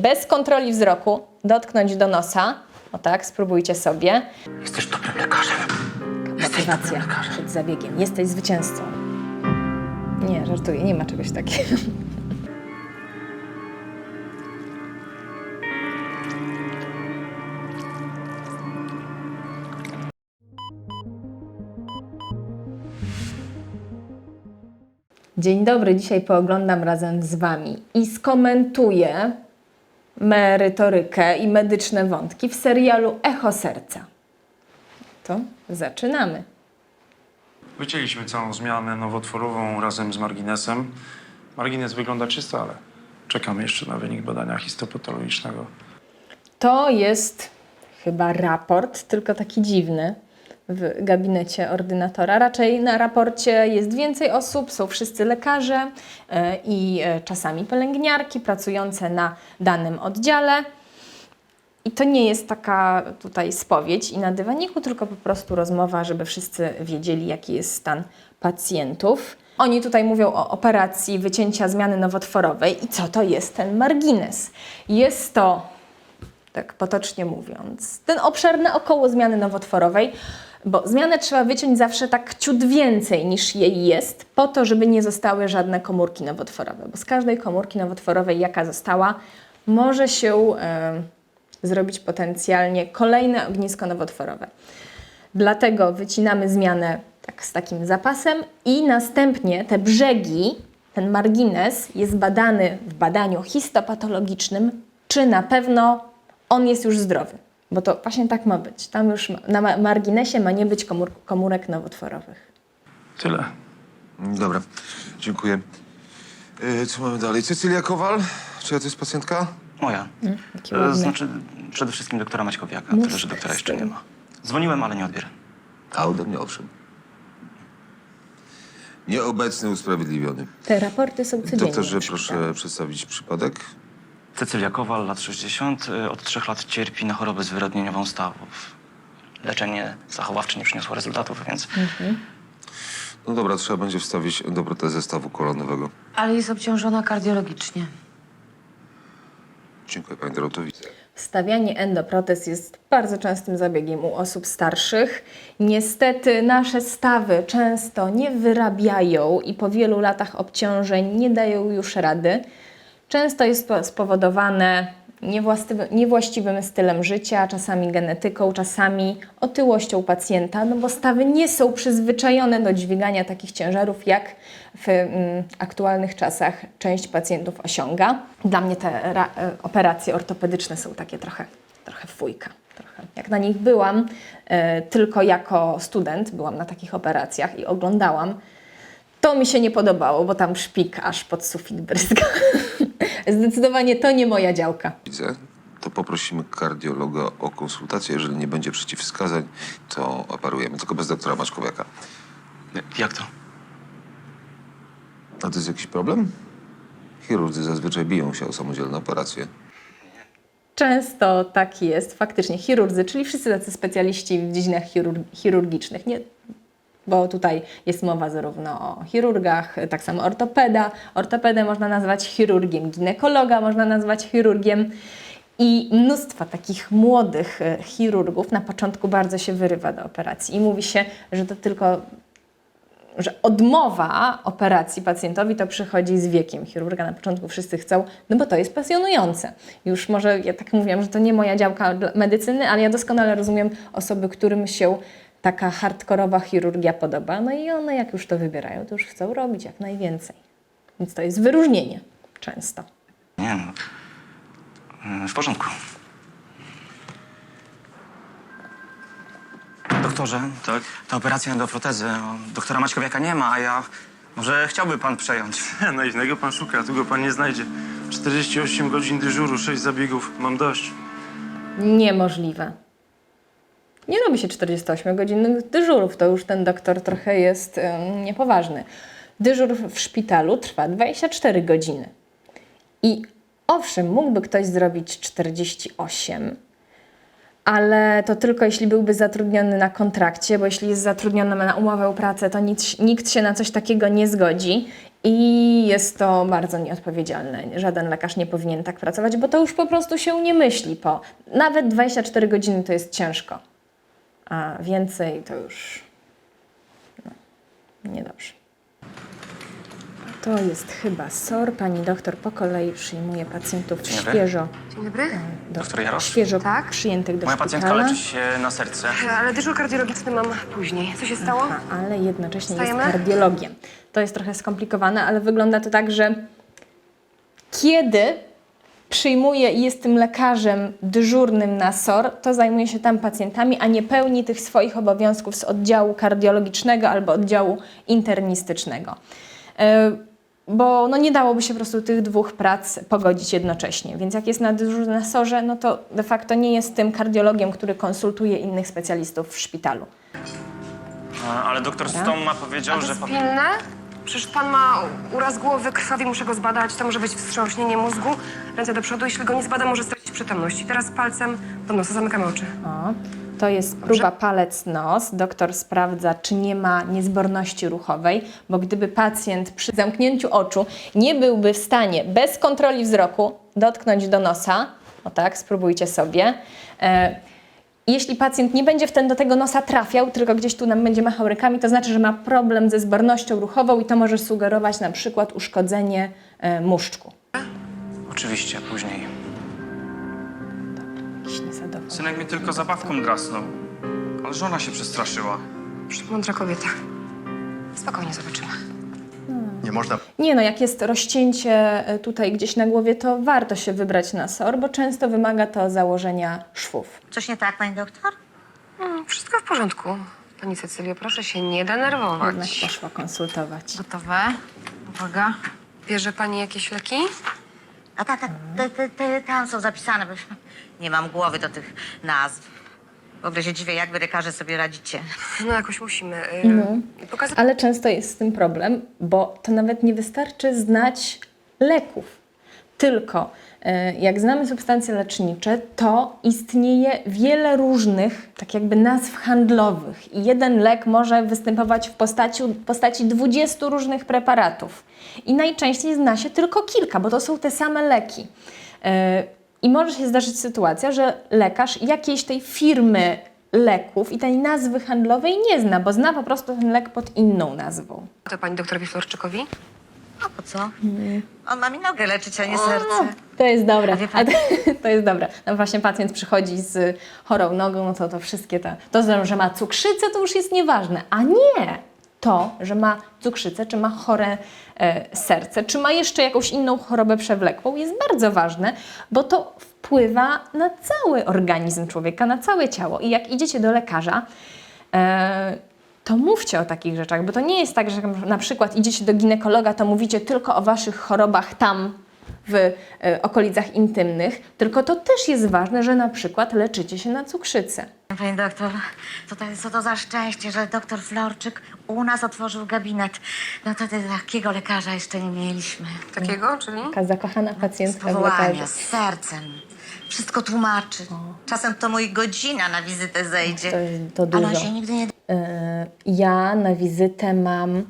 Bez kontroli wzroku dotknąć do nosa. O tak, spróbujcie sobie. Jesteś dobrym lekarzem. Motywacja przed zabiegiem. Jesteś zwycięzcą. Nie, żartuję, nie ma czegoś takiego. Dzień dobry, dzisiaj pooglądam razem z Wami i skomentuję merytorykę i medyczne wątki w serialu Echo Serca. To zaczynamy. Wycięliśmy całą zmianę nowotworową razem z marginesem. Margines wygląda czysto, ale czekamy jeszcze na wynik badania histopatologicznego. To jest chyba raport, tylko taki dziwny w gabinecie ordynatora. Raczej na raporcie jest więcej osób, są wszyscy lekarze e, i e, czasami pielęgniarki pracujące na danym oddziale. I to nie jest taka tutaj spowiedź i na dywaniku, tylko po prostu rozmowa, żeby wszyscy wiedzieli, jaki jest stan pacjentów. Oni tutaj mówią o operacji wycięcia zmiany nowotworowej i co to jest ten margines. Jest to tak potocznie mówiąc, ten obszar naokoło zmiany nowotworowej, bo zmianę trzeba wyciąć zawsze tak ciut więcej niż jej jest, po to, żeby nie zostały żadne komórki nowotworowe, bo z każdej komórki nowotworowej, jaka została, może się zrobić potencjalnie kolejne ognisko nowotworowe. Dlatego wycinamy zmianę tak z takim zapasem i następnie te brzegi, ten margines jest badany w badaniu histopatologicznym, czy na pewno on jest już zdrowy. Bo to właśnie tak ma być. Tam już na ma- marginesie ma nie być komór, komórek nowotworowych. Tyle. Dobra, dziękuję. Yy, co mamy dalej? Cecylia Kowal? Czyja to jest pacjentka? Moja. Taki E. Znaczy, przede wszystkim doktora Maćkowiaka, Mów tyle, że doktora jeszcze nie ma. Dzwoniłem, ale nie odbiera. A ode mnie owszem. Nieobecny, usprawiedliwiony. Te raporty są codziennie. Doktorze, proszę przedstawić przypadek. Cecylia Kowal, lat 60, e, od trzech lat cierpi na chorobę zwyrodnieniową stawów. Leczenie zachowawcze nie przyniosło rezultatów, więc No dobra, trzeba będzie wstawić endoprotezę stawu kolanowego. Ale jest obciążona kardiologicznie. Dziękuję, pani Dorotowicz. Wstawianie endoprotez jest bardzo częstym zabiegiem u osób starszych. Niestety nasze stawy często nie wyrabiają i po wielu latach obciążeń nie dają już rady. Często jest to spowodowane niewłaściwym, stylem życia, czasami genetyką, czasami otyłością pacjenta, no bo stawy nie są przyzwyczajone do dźwigania takich ciężarów, jak w mm, aktualnych czasach część pacjentów osiąga. Dla mnie te e, operacje ortopedyczne są takie trochę, trochę fujka. Trochę. Jak na nich byłam, e, tylko jako student byłam na takich operacjach i oglądałam, to mi się nie podobało, bo tam szpik aż pod sufit bryzga. Zdecydowanie to nie moja działka. Widzę. To poprosimy kardiologa o konsultację. Jeżeli nie będzie przeciwwskazań, to operujemy. Tylko bez doktora Maczkowiaka. jak to? A to jest jakiś problem? Chirurdzy zazwyczaj biją się o samodzielne operacje. Często tak jest, faktycznie chirurdzy, czyli wszyscy tacy specjaliści w dziedzinach chirur- chirurgicznych, nie, bo tutaj jest mowa zarówno o chirurgach, tak samo ortopeda. Ortopedę można nazwać chirurgiem, ginekologa można nazwać chirurgiem. I mnóstwo takich młodych e, chirurgów na początku bardzo się wyrywa do operacji i mówi się, że to tylko że odmowa operacji pacjentowi to przychodzi z wiekiem. Chirurga na początku wszyscy chcą, no bo to jest pasjonujące. Już może, ja tak mówiłam, że to nie moja działka medycyny, ale ja doskonale rozumiem osoby, którym się taka hardkorowa chirurgia podoba. No i one jak już to wybierają, to już chcą robić jak najwięcej. Więc to jest wyróżnienie często. Nie no. E, W porządku. Doktorze, Tak? ta operacja endoprotezy, o, doktora Maćkowiaka nie ma, a ja... Może chciałby pan przejąć? Naiwnego pan szuka, tu go pan nie znajdzie. 48 godzin dyżuru, 6 zabiegów, mam dość. Niemożliwe. Nie robi się 48 godzinnych dyżurów, to już ten doktor trochę jest niepoważny. Dyżur w szpitalu trwa 24 godziny. I owszem, mógłby ktoś zrobić 48, ale to tylko jeśli byłby zatrudniony na kontrakcie, bo jeśli jest zatrudniony na umowę o pracę, to nikt, nikt się na coś takiego nie zgodzi i jest to bardzo nieodpowiedzialne. Żaden lekarz nie powinien tak pracować, bo to już po prostu się nie myśli po. Nawet 24 godziny to jest ciężko, a więcej to już no, niedobrze. To jest chyba SOR. Pani doktor po kolei przyjmuje pacjentów Dzień dobry. świeżo, Dzień dobry. do, Doktor Jarosz? świeżo Tak? przyjętych do Moja pacjentka szpitala. leczy się na serce. Ale dyżur kardiologiczny mam później. Co się stało? Aha, ale jednocześnie Wstajemy? jest kardiologiem. To jest trochę skomplikowane, ale wygląda to tak, że kiedy przyjmuje i jest tym lekarzem dyżurnym na SOR, to zajmuje się tam pacjentami, a nie pełni tych swoich obowiązków z oddziału kardiologicznego albo oddziału internistycznego. E, Bo no nie dałoby się po prostu tych dwóch prac pogodzić jednocześnie. Więc jak jest na dyżurze na SORze, no to de facto nie jest tym kardiologiem, który konsultuje innych specjalistów w szpitalu. Ale doktor Stoma powiedział, A to że... jest pilne? Przecież pan ma uraz głowy, krwawi, muszę go zbadać. To może być wstrząśnienie mózgu. Ręce do przodu. Jeśli go nie zbada, może stracić przytomność. I teraz palcem do nosa zamykamy oczy. O, to jest próba palec-nos. Doktor sprawdza, czy nie ma niezborności ruchowej, bo gdyby pacjent przy zamknięciu oczu nie byłby w stanie bez kontroli wzroku dotknąć do nosa, o tak, spróbujcie sobie. E, jeśli pacjent nie będzie wtedy do tego nosa trafiał, tylko gdzieś tu nam będzie machał rękami, to znaczy, że ma problem ze zbornością ruchową i to może sugerować na przykład uszkodzenie e, muszczku. Oczywiście, później. Jakiś niezadowolony. Synek mi tylko zabawką drasnął. Ale żona się przestraszyła. Mądra kobieta. Spokojnie zobaczymy. Nie można Nie no, jak jest rozcięcie e, tutaj gdzieś na głowie, to warto się wybrać na SOR, bo często wymaga to założenia szwów. Coś nie tak, pani doktor? Mm, wszystko w porządku. Pani Cecylio, proszę się nie Jednak denerwować. poszła konsultować. Gotowe? Uwaga. Bierze pani jakieś leki? A tak, tak, te, te, te, tam są zapisane, bo nie mam głowy do tych nazw. W ogóle się dziwię, jak wy lekarze sobie radzicie. No jakoś musimy. Yy, pokazać. Ale często jest z tym problem, bo to nawet nie wystarczy znać leków. Tylko e, jak znamy substancje lecznicze, to istnieje wiele różnych, tak jakby nazw handlowych. I jeden lek może występować w postaci, postaci 20 różnych preparatów. I najczęściej zna się tylko kilka, bo to są te same leki. E, I może się zdarzyć sytuacja, że lekarz jakiejś tej firmy leków i tej nazwy handlowej nie zna, bo zna po prostu ten lek pod inną nazwą. To pani doktorowi Florczykowi? A po co? On ma mi nogę leczyć, a nie serce. To jest dobre. A to, to jest dobre. No właśnie pacjent przychodzi z chorą nogą, no to to wszystkie te... To, że ma cukrzycę, to już jest nieważne. A nie to, że ma cukrzycę, czy ma chore e, serce, czy ma jeszcze jakąś inną chorobę przewlekłą, jest bardzo ważne, bo to wpływa na cały organizm człowieka, na całe ciało. I jak idziecie do lekarza, e, to mówcie o takich rzeczach, bo to nie jest tak, że na przykład idziecie do ginekologa, to mówicie tylko o waszych chorobach tam w e, okolicach intymnych, tylko to też jest ważne, że na przykład leczycie się na cukrzycę. Pani doktor, to, to, co to za szczęście, że doktor Florczyk u nas otworzył gabinet. No to, takiego lekarza jeszcze nie mieliśmy. Takiego, czyli? Taka zakochana Z pacjentka w powołania, z sercem. Wszystko tłumaczy. Czasem to mój godzina na wizytę zejdzie. To to Ale on dużo. się nigdy nie E, Ja na wizytę mam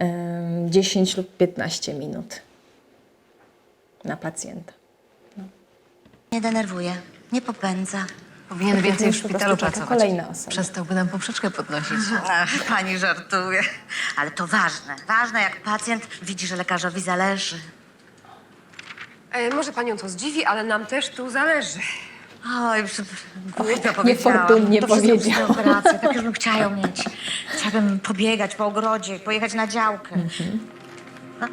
e, 10 lub 15 minut na pacjenta. nie denerwuje, nie popędza. Powinien więcej w szpitalu pracować. kolejna osoba. Przestałby nam poprzeczkę podnosić. Ach, pani żartuje. Ale to ważne. Ważne, jak pacjent widzi, że lekarzowi zależy. E, może panią to zdziwi, ale nam też tu zależy. Oj, przepraszam, głupio powiedziałam. niefortunnie to wszystko przez tę operację. Tak już bym chciała ją mieć. Chciałabym pobiegać po ogrodzie, pojechać na działkę. No.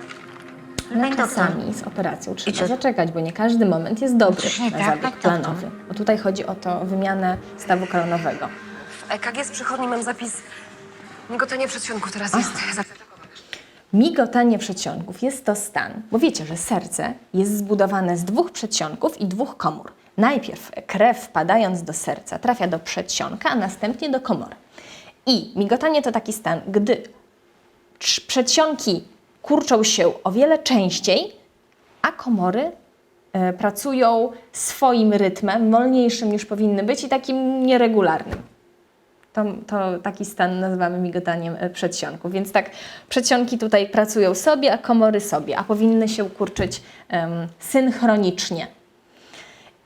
Czasami z operacją trzeba co? zaczekać, bo nie każdy moment jest dobry na tak, zabieg tak, tak, planowy. Bo tutaj chodzi o to wymianę stawu kolonowego. W EKG z przychodni mam zapis migotanie przedsionków teraz jest. Migotanie przedsionków jest to stan, bo wiecie, że serce jest zbudowane z dwóch przedsionków i dwóch komór. Najpierw krew wpadając do serca trafia do przedsionka, a następnie do komory. I migotanie to taki stan, gdy przedsionki kurczą się o wiele częściej, a komory e, pracują swoim rytmem, wolniejszym niż powinny być i takim nieregularnym. To, to taki stan nazywamy migotaniem e, przedsionków. Więc tak, przedsionki tutaj pracują sobie, a komory sobie, a powinny się kurczyć em, synchronicznie.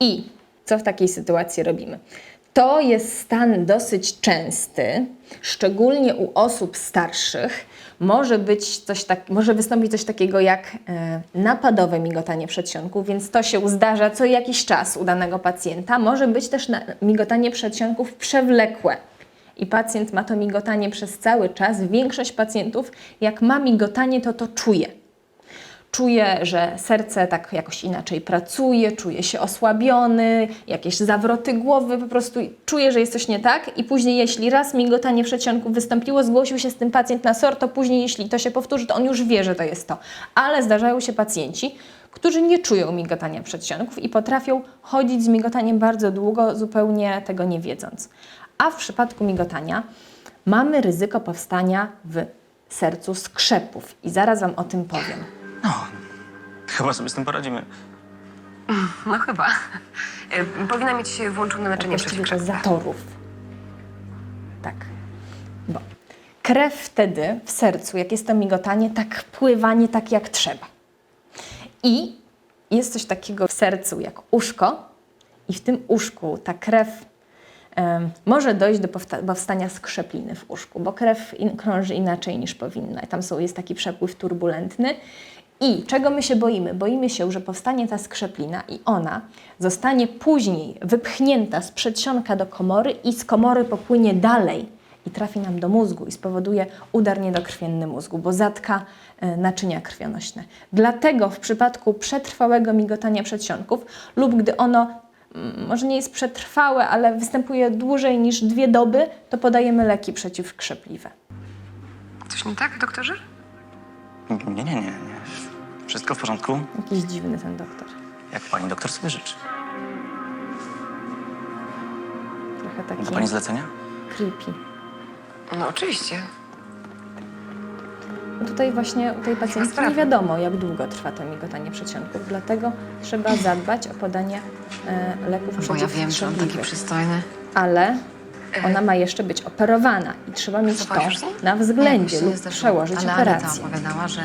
I co w takiej sytuacji robimy? To jest stan dosyć częsty, szczególnie u osób starszych. Może, być coś tak, może wystąpić coś takiego jak e, napadowe migotanie przedsionków, więc to się zdarza co jakiś czas u danego pacjenta. Może być też migotanie przedsionków przewlekłe. I pacjent ma to migotanie przez cały czas. Większość pacjentów, jak ma migotanie, to to czuje czuje, że serce tak jakoś inaczej pracuje, czuje się osłabiony, jakieś zawroty głowy, po prostu czuje, że jest coś nie tak i później jeśli raz migotanie przedsionków wystąpiło, zgłosił się z tym pacjent na SOR, to później jeśli to się powtórzy, to on już wie, że to jest to. Ale zdarzają się pacjenci, którzy nie czują migotania przedsionków i potrafią chodzić z migotaniem bardzo długo, zupełnie tego nie wiedząc. A w przypadku migotania mamy ryzyko powstania w sercu skrzepów i zaraz Wam o tym powiem. No, chyba sobie z tym poradzimy. No chyba. E, Powinna mieć włączone to przeciwkrzepowe. zatorów. Tak. Bo krew wtedy w sercu, jak jest to migotanie, tak pływa nie tak jak trzeba. I jest coś takiego w sercu jak uszko i w tym uszku ta krew em, może dojść do powsta- powstania skrzepliny w uszku, bo krew in- krąży inaczej niż powinna. Tam są, jest taki przepływ turbulentny. I czego my się boimy? Boimy się, że powstanie ta skrzeplina i ona zostanie później wypchnięta z przedsionka do komory i z komory popłynie dalej i trafi nam do mózgu i spowoduje udar niedokrwienny mózgu, bo zatka e, naczynia krwionośne. Dlatego w przypadku przetrwałego migotania przedsionków lub gdy ono mm, może nie jest przetrwałe, ale występuje dłużej niż dwie doby, to podajemy leki przeciwkrzepliwe. Coś nie tak, doktorze? Nie, nie, nie, nie. Wszystko w porządku, Jakiś dziwny ten doktor. jak pani doktor sobie życzy. Trochę taki Do pani zlecenia? creepy. No oczywiście. No Tutaj właśnie u tej pacjentki nie wiadomo, jak długo trwa to migotanie przedsionków, dlatego trzeba zadbać o podanie e, leków Bo ja wiem, że on taki przystojny. Ale ona ma jeszcze być operowana i trzeba mieć to Zobaczysz z nim? na Nie, względzie się nie lub zdarzyło. przełożyć Ale Anita operację. opowiadała, że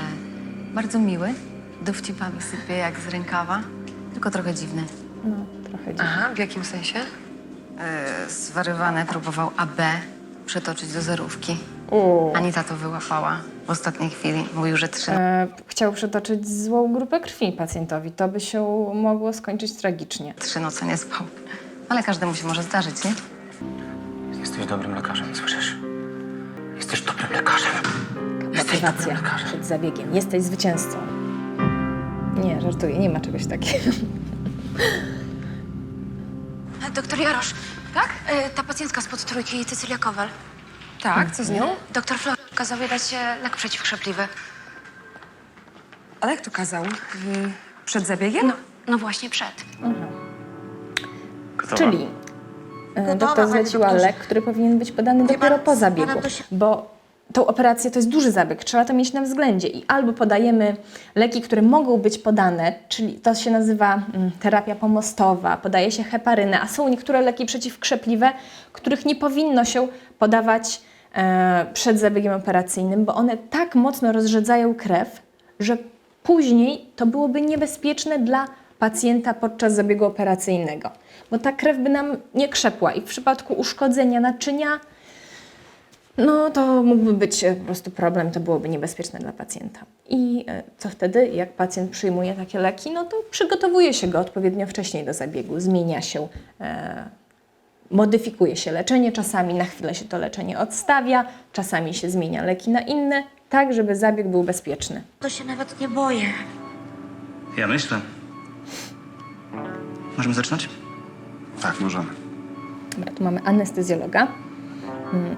bardzo miły, dowcipami sypie jak z rękawa, tylko trochę dziwny. No, trochę dziwne. Aha, w jakim sensie? Yy, próbował AB przetoczyć do zerówki. U. Anita to wyłapała w ostatniej chwili. Mówił, że trzy E, chciał przetoczyć złą grupę krwi pacjentowi. To by się mogło skończyć tragicznie. trzy noce nie spał. Ale każdemu się może zdarzyć, nie? Jesteś dobrym lekarzem, słyszysz? Jesteś dobrym lekarzem. Jesteś dobrym Motywacja lekarzem. przed zabiegiem. Jesteś zwycięzcą. Nie, żartuję, nie ma czegoś takiego. Doktor Jarosz, tak? E, Ta pacjentka spod trójki, Cecylia Kowal. Tak, co z nią? Doktor Flor kazał jej dać e, lek przeciwkrzepliwy. Ale jak to kazał? Y, Przed zabiegiem? No, no właśnie przed. Gotowa? Czyli e, doktor zleciła lek, który powinien być podany dopiero po zabiegu, bo tą operację to jest duży zabieg, trzeba to mieć na względzie. I albo podajemy leki, które mogą być podane, czyli to się nazywa mm, terapia pomostowa, podaje się heparynę, a są niektóre leki przeciwkrzepliwe, których nie powinno się podawać e, przed zabiegiem operacyjnym, bo one tak mocno rozrzedzają krew, że później to byłoby niebezpieczne dla pacjenta podczas zabiegu operacyjnego, bo ta krew by nam nie krzepła i w przypadku uszkodzenia naczynia, no to mógłby być e, po prostu problem, to byłoby niebezpieczne dla pacjenta. I e, co wtedy, jak pacjent przyjmuje takie leki, no to przygotowuje się go odpowiednio wcześniej do zabiegu, zmienia się, e, modyfikuje się leczenie, czasami na chwilę się to leczenie odstawia, czasami się zmienia leki na inne, tak żeby zabieg był bezpieczny. To się nawet nie boję. Ja myślę. Możemy zaczynać? Tak, możemy. Dobra, tu mamy anestezjologa,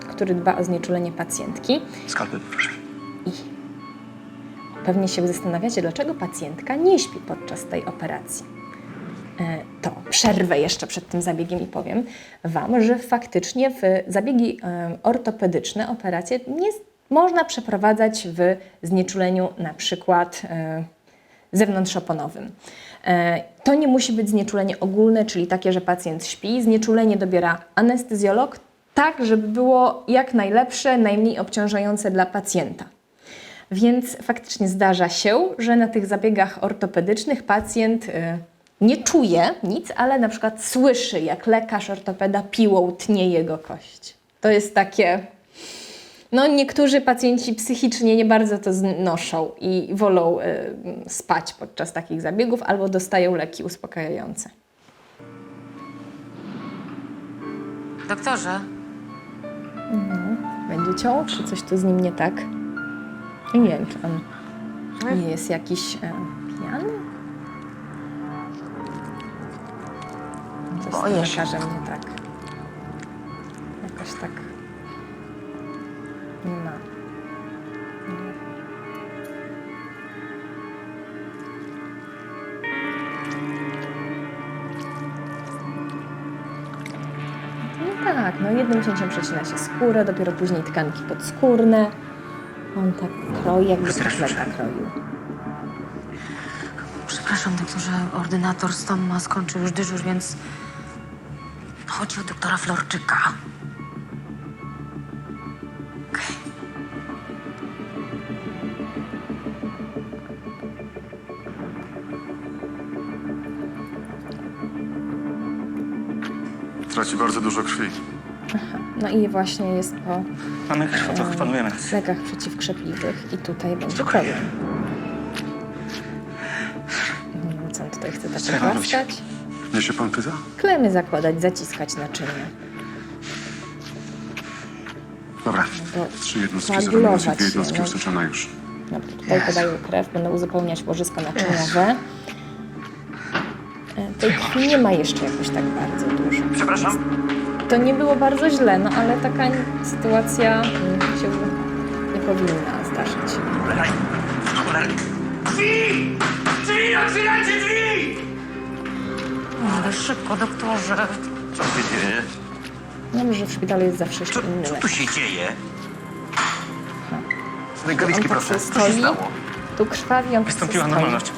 który dba o znieczulenie pacjentki. Skalpel, proszę. I pewnie się zastanawiacie, dlaczego pacjentka nie śpi podczas tej operacji. E, To przerwę jeszcze przed tym zabiegiem i powiem Wam, że faktycznie w zabiegi e, ortopedyczne operacje nie można przeprowadzać w znieczuleniu na przykład e, zewnątrzoponowym. To nie musi być znieczulenie ogólne, czyli takie, że pacjent śpi. Znieczulenie dobiera anestezjolog, tak, żeby było jak najlepsze, najmniej obciążające dla pacjenta. Więc faktycznie zdarza się, że na tych zabiegach ortopedycznych pacjent y, nie czuje nic, ale na przykład słyszy, jak lekarz ortopeda piłą tnie jego kość. To jest takie. No, niektórzy pacjenci psychicznie nie bardzo to znoszą i wolą y, spać podczas takich zabiegów albo dostają leki uspokajające. Doktorze, Będzie ciął, czy coś tu z nim nie tak? Nie wiem, czy on nie jest jakiś e, pijany? Coś Boję z się. lekarzem nie tak. Jakoś tak nie ma. Tak, no jednym cięciem przecina się skórę, dopiero później tkanki podskórne. On tak kroi, jakby kotleta kroił. przepraszam doktorze, ordynator Stom ma skończył już dyżur, więc chodzi o doktora Florczyka. Traci bardzo dużo krwi. No i właśnie jest po Mamy krwotok, panujemy. lekach przeciwkrzepliwych i tutaj będzie problem. Nie wiem, co on tutaj chce tak Trzeba robić. głaskać. Nie się pan pyta? Klemy zakładać, zaciskać naczynie. Dobra. Bo Trzy jednostki koagulować zrobione, dwie się, jednostki no. już. Dobra, tutaj podają krew, będą uzupełniać łożysko naczyniowe. Tej krwi nie ma jeszcze jakoś tak bardzo dużo. Przepraszam. To nie było bardzo źle, no ale taka sytuacja mm, się nie powinna zdarzyć. Ale szybko, doktorze. Co się dzieje? No, że w szpitalu jest zawsze jeszcze inny Co tu lekarz. się dzieje? On Rękawiczki tak proszę. sobie Co się stoi, stało? tu krwawi, on Wystąpiła stoi. normalność.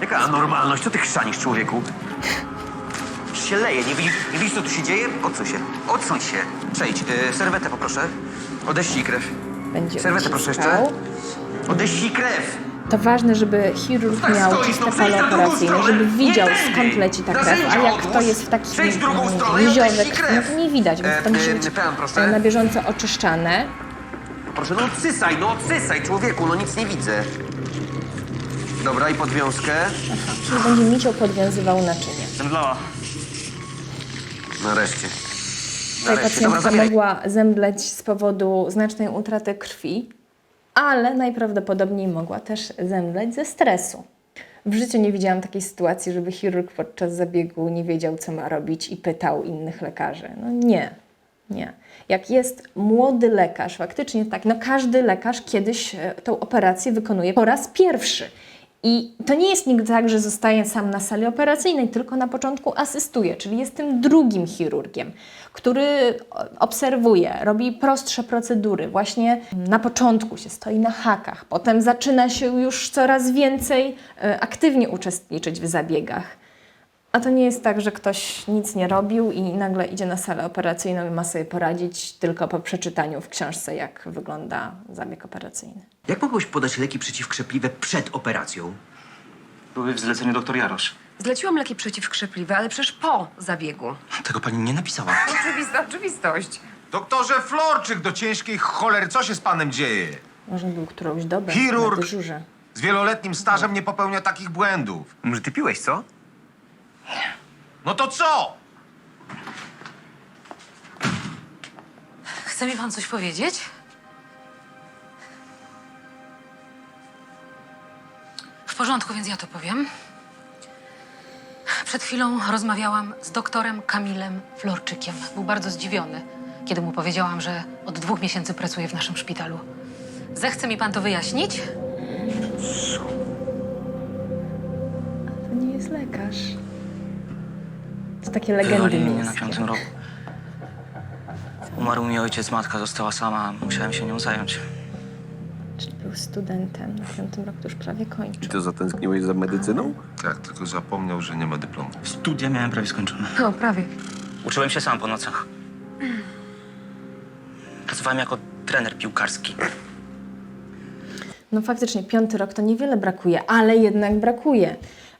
Jaka anormalność? Co ty chrzanisz, człowieku? Przecież się leje. Nie widzisz, nie widzisz, co tu się dzieje? Odsuń się. Odsuń się. Przejdź. Yy, serwetę poproszę. Odeślij krew. Będzie Serwetę proszę uciskał. jeszcze. Odeślij krew. To ważne, żeby chirurg Tak miał czyste pole operacyjne, żeby widział skąd leci ta krew, a jak to jest w odeślij krwi, no to nie widać, więc E, to musi e, być e, na bieżąco oczyszczane. Proszę, no odsysaj, no odsysaj, człowieku. No nic nie widzę. Dobra, i podwiązkę. Czyli będzie micią podwiązywał naczynie. Zemdlała. Nareszcie. Tutaj Nareszcie. Dobra, pacjentka zabieraj. mogła zemdleć z powodu znacznej utraty krwi, ale najprawdopodobniej mogła też zemdleć ze stresu. W życiu nie widziałam takiej sytuacji, żeby chirurg podczas zabiegu nie wiedział, co ma robić i pytał innych lekarzy. No nie, nie. Jak jest młody lekarz, faktycznie tak, no każdy lekarz kiedyś e, tą operację wykonuje po raz pierwszy. I to nie jest nigdy tak, że zostaje sam na sali operacyjnej, tylko na początku asystuje, czyli jest tym drugim chirurgiem, który obserwuje, robi prostsze procedury. Właśnie na początku się stoi na hakach, potem zaczyna się już coraz więcej e, aktywnie uczestniczyć w zabiegach. A to nie jest tak, że ktoś nic nie robił i nagle idzie na salę operacyjną i ma sobie poradzić tylko po przeczytaniu w książce, jak wygląda zabieg operacyjny. Jak mogłeś podać leki przeciwkrzepliwe przed operacją? Były w zleceniu doktor Jarosz. Zleciłam leki przeciwkrzepliwe, ale przecież po zabiegu. Tego pani nie napisała. Oczywista oczywistość. Doktorze Florczyk, do ciężkiej cholery, co się z panem dzieje? Może był którąś dobę Chirurg. na dyżurze. Z wieloletnim stażem nie popełnia takich błędów. Może ty piłeś, co? No to co? Chce mi pan coś powiedzieć? W porządku, więc ja to powiem. Przed chwilą rozmawiałam z doktorem Kamilem Florczykiem. Był bardzo zdziwiony, kiedy mu powiedziałam, że od dwóch miesięcy pracuje w naszym szpitalu. Zechce mi pan to wyjaśnić? To nie jest lekarz. To takie Wywalili legendy mnie na miejskie. piątym roku. Umarł mi ojciec, matka została sama, musiałem się nią zająć. był studentem. Na piątym roku to już prawie I kończył. to zatęskniłeś za medycyną? Tak, tylko zapomniał, że nie ma dyplomu. Studia miałem prawie skończone. No, prawie. Uczyłem się sam po nocach. Pracowałem jako trener piłkarski. No faktycznie, piąty rok to niewiele brakuje, ale jednak brakuje.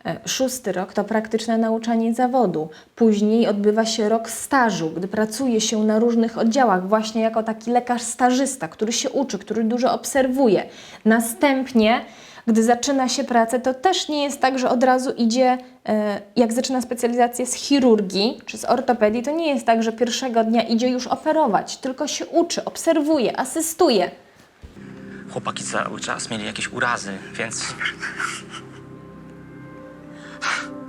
E, Szósty rok to praktyczne nauczanie zawodu. Później odbywa się rok stażu, gdy pracuje się na różnych oddziałach, właśnie jako taki lekarz stażysta, który się uczy, który dużo obserwuje. Następnie, gdy zaczyna się pracę, to też nie jest tak, że od razu idzie, e, jak zaczyna specjalizację z chirurgii czy z ortopedii, to nie jest tak, że pierwszego dnia idzie już operować, tylko się uczy, obserwuje, asystuje. Chłopaki cały czas mieli jakieś urazy, więc...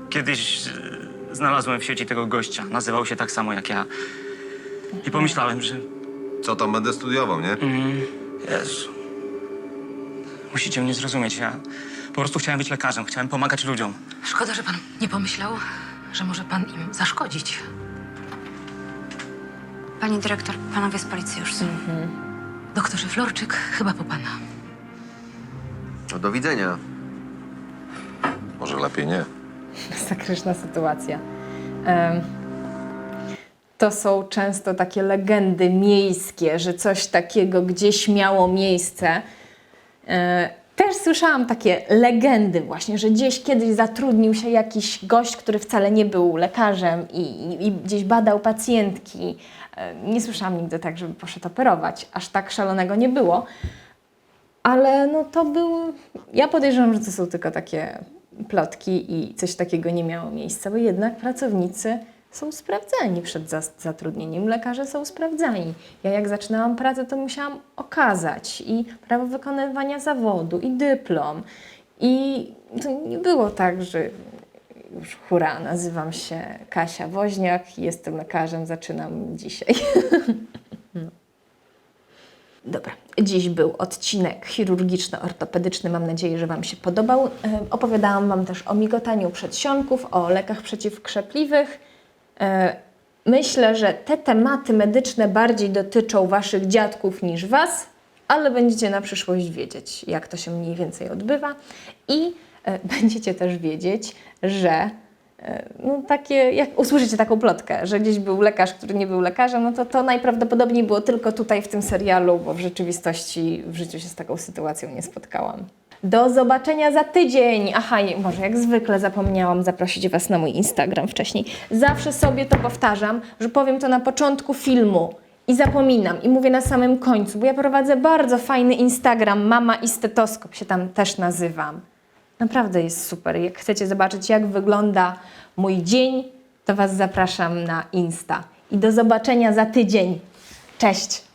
Kiedyś e, znalazłem w sieci tego gościa. Nazywał się tak samo jak ja. I pomyślałem, że... Co tam będę studiował, nie? Jezu. Musicie mnie zrozumieć. Ja po prostu chciałem być lekarzem. Chciałem pomagać ludziom. Szkoda, że pan nie pomyślał, że może pan im zaszkodzić. Pani dyrektor, panowie z policji już są. Doktorze Florczyk, chyba po pana. No do widzenia. Może lepiej nie. Masakryczna sytuacja. To są często takie legendy miejskie, że coś takiego gdzieś miało miejsce. E, Też słyszałam takie legendy właśnie, że gdzieś kiedyś zatrudnił się jakiś gość, który wcale nie był lekarzem i, i, i gdzieś badał pacjentki. E, Nie słyszałam nigdy tak, żeby poszedł operować. Aż tak szalonego nie było. Ale no to był. Ja podejrzewam, że to są tylko takie plotki i coś takiego nie miało miejsca, bo jednak pracownicy są sprawdzani przed zatrudnieniem. Lekarze są sprawdzani. Ja jak zaczynałam pracę, to musiałam okazać i prawo wykonywania zawodu, i dyplom. I to nie było tak, że już hura, nazywam się Kasia Woźniak, jestem lekarzem, zaczynam dzisiaj. Dobra, dziś był odcinek chirurgiczno-ortopedyczny. Mam nadzieję, że Wam się podobał. E, Opowiadałam Wam też o migotaniu przedsionków, o lekach przeciwkrzepliwych. E, Myślę, że te tematy medyczne bardziej dotyczą Waszych dziadków niż Was, ale będziecie na przyszłość wiedzieć, jak to się mniej więcej odbywa i e, będziecie też wiedzieć, że no takie, jak usłyszycie taką plotkę, że gdzieś był lekarz, który nie był lekarzem, no to to najprawdopodobniej było tylko tutaj w tym serialu, bo w rzeczywistości w życiu się z taką sytuacją nie spotkałam. Do zobaczenia za tydzień! Aha, może jak zwykle zapomniałam zaprosić Was na mój Instagram wcześniej. Zawsze sobie to powtarzam, że powiem to na początku filmu i zapominam i mówię na samym końcu, bo ja prowadzę bardzo fajny Instagram, Mama i Stetoskop się tam też nazywam. Naprawdę jest super. Jak chcecie zobaczyć, jak wygląda mój dzień, to Was zapraszam na Insta. I do zobaczenia za tydzień. Cześć!